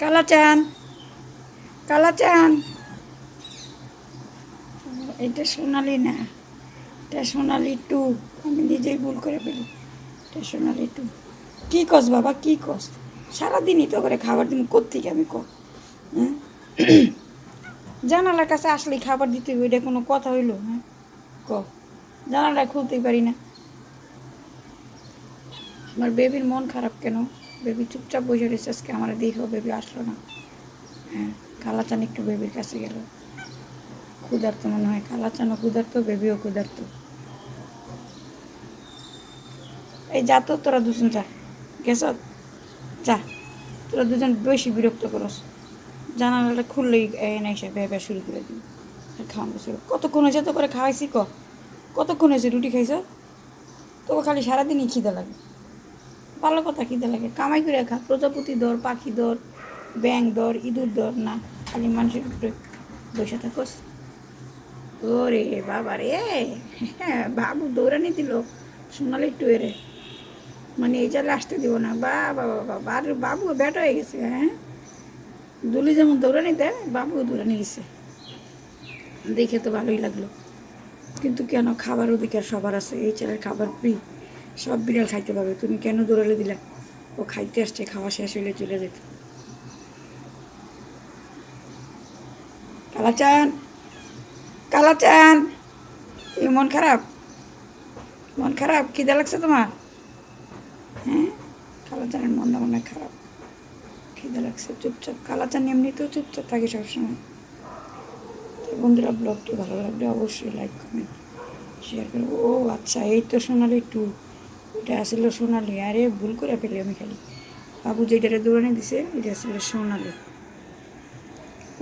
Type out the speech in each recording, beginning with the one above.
কালাচান কালাচান। এটা সোনালি না, এটা সোনালি টু। আমি নিজেই ভুল করে ফেলি। এটা সোনালি টু। কী কস বাবা, কী কস? সারাদিনই তো করে খাবার দিন কোথেকে আমি ক হ্যাঁ? জানালার কাছে আসলেই খাবার দিতে হবে এটা কোনো কথা হইল? হ্যাঁ? ক? জানালা খুলতেই পারি না। আমার বেবির মন খারাপ কেন? বেবি চুপচাপ বসে রয়েছে, আজকে আমার দেখো বেবি আসলো না। হ্যাঁ কালাচান একটু বেবির কাছে গেল। ক্ষুধার্ত মনে হয়, কালাচানও ক্ষুধার্ত, বেবিও ক্ষুধার্ত। এই যা তো, তোরা দুজন যা। গেছ? যা। তোরা দুজন বেশি বিরক্ত করস। জানা জানালাটা খুললেই এনে এসে ভেবে শুরু করে দিবি। আর খাওয়ানো শুরু। কতক্ষণ হয়েছে তো করে খাওয়াইছি ক? কতক্ষণ হয়েছে? রুটি খাইছ? তোকে খালি সারাদিনই খিদে লাগে। ভালো কথা খিদে লাগে। কামাই করে খা। প্রজাপতি দর, পাখি দর ব্যাং দর, ইঁদুর দর, না। খালি মানুষের উপরে বসে থাকোস। ওরে বাবা রে! হ্যাঁ বাবু দৌড়ানি দিল। একটু এরে। মানে এই চালে আসতে দিব না। বা বাবা বাবা আর বাবু ব্যাট হয়ে গেছে হ্যাঁ? দুলি যেমন দৌড়ানি দেয় বাবুও দৌড়ানি গেছে। দেখে তো ভালোই লাগল। কিন্তু কেন? খাবার অধিকার সবার আছে। এই ছেলের খাবার ফ্রি সব বিড়াল খাইতে পাবে তুমি কেন দৌড়ালে দিলা? ও খাইতে আসছে, খাওয়া শেষ হইলে চলে যেত। কালাচান কালাচান! এই মন খারাপ? মন খারাপ? খিদে লাগছে তোমার? হ্যাঁ? কালাচানের মনে হয় খারাপ। খিদে লাগছে, চুপচাপ। কালাচান এমনিতেও চুপচাপ থাকে সবসময়। বন্ধুরা ব্লগটি ভালো লাগলে অবশ্যই লাইক কমেন্ট শেয়ার করব ও আচ্ছা এই তো সোনালি টু। এটা আসলে সোনালি। আরে, ভুল করে ফেলি আমি খালি। বাবু যেটারে দৌড়ানি দিছে, এটা আসলে সোনালি।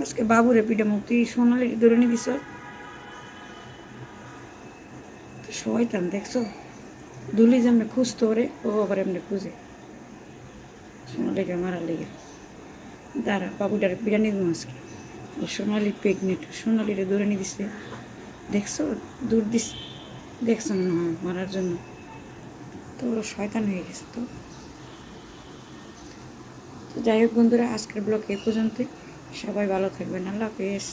আজকে বাবুরে পিঠে মুক্তি সোনালি দৌড়ানি দিছ? শয়তান, দেখছ? দুলি যেমনি খুঁজতো ওরে, ও আবার এমনি খুঁজে। সোনালিকে মারা লেগে। দাঁড়া, বাবুটারে বিরিয়ানি দিব আজকে। ও সোনালি প্রেগনেন্ট, সোনালিরে দৌড়ানি দিছে। দেখছ? দূর দিস দেখছ না, মারার জন্য। তো শয়তান হয়ে গেছে তো। তো যাই হোক বন্ধুরা, আজকের ব্লগ এ পর্যন্তই। সবাই ভালো থাকবেন। আল্লাহ হাফেজ।